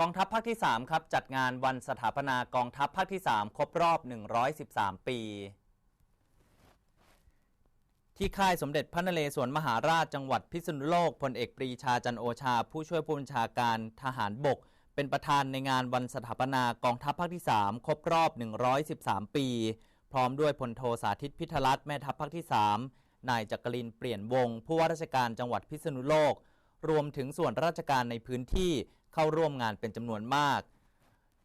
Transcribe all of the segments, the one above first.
กองทัพภาคที่ 3 ครับ จัดงานวันสถาปนากองทัพภาคที่ 3 ครบรอบ 113 ปี ที่ค่ายสมเด็จพระนเรศวรมหาราชจังหวัดพิษณุโลกพลเอกปรีชาจันโอชา ผู้ช่วยผู้บัญชาการทหารบก เป็นประธานในงานวันสถาปนากองทัพภาคที่ 3 ครบรอบ 113 ปี พร้อมด้วยพลโทสาธิตพิทรัตแม่ทัพภาคที่ 3 นายจักรินเปลี่ยนวง ผู้ว่าราชการจังหวัดพิษณุโลก รวมถึงส่วนราชการในพื้นที่ เข้าร่วมงานเป็นจำนวนมาก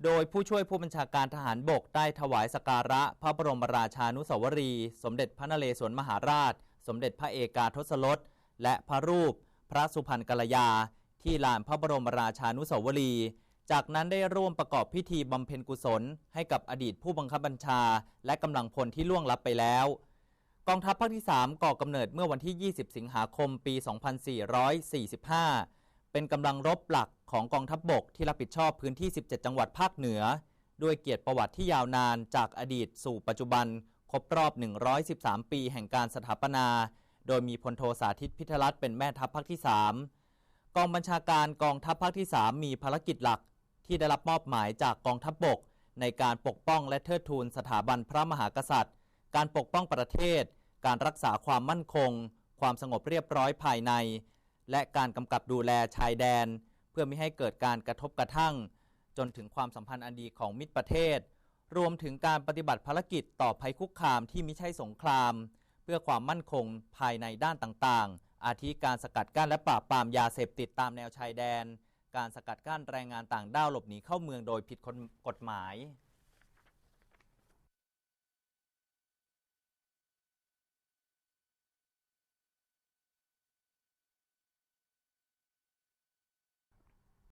โดยผู้ช่วยผู้บัญชาการทหารบกได้ถวายสการะพระบรมราชานุสาวรีย์สมเด็จพระนเรศวรมหาราช สมเด็จพระเอกาทศรสและพระรูป พระสุพรรณกัลยา ที่ลานพระบรมราชานุสาวรีย์จากนั้นได้ร่วมประกอบพิธีบำเพ็ญกุศล ให้กับอดีตผู้บังคับบัญชา และกำลังพลที่ล่วงลับไปแล้ว กองทัพภาคที่ 3 ก่อกำเนิดเมื่อวันที่ 20 สิงหาคม ปี 2445 เป็นกำลังรบหลักของกองทัพบบกที่รับผิดชอบพื้นที่ 17 จังหวัดภาคเหนือ ด้วยเกียรติประวัติที่ยาวนานจากอดีตสู่ปัจจุบัน ครบรอบ 113 ปีแห่งการสถาปนา โดยมีพลโทสาธิตพิทรัตเป็นแม่ทัพภาคที่ 3 กองบัญชาการกองทัพภาคที่ 3 มีภารกิจหลัก ที่ได้รับมอบหมายจากกองทัพบบก ในการปกป้องและเทิดทูนสถาบันพระมหากษัตริย์ การปกป้องประเทศ การรักษาความมั่นคง ความสงบเรียบร้อยภายใน และการกำกับดูแลชายแดน เพื่อไม่ให้เกิดการกระทบกระทั่ง จนถึงความสัมพันธ์อันดีของมิตรประเทศ รวมถึงการปฏิบัติภารกิจต่อภัยคุกคามที่ไมิใช่สงคราม เพื่อความมั่นคงภายในด้านต่างๆ อาทิการสกัดกั้นและปราบปรามยาเสพติดตามแนวชายแดน การสกัดกั้นแรงงานต่างด้าวหลบหนีเข้าเมืองโดยผิดกฎหมาย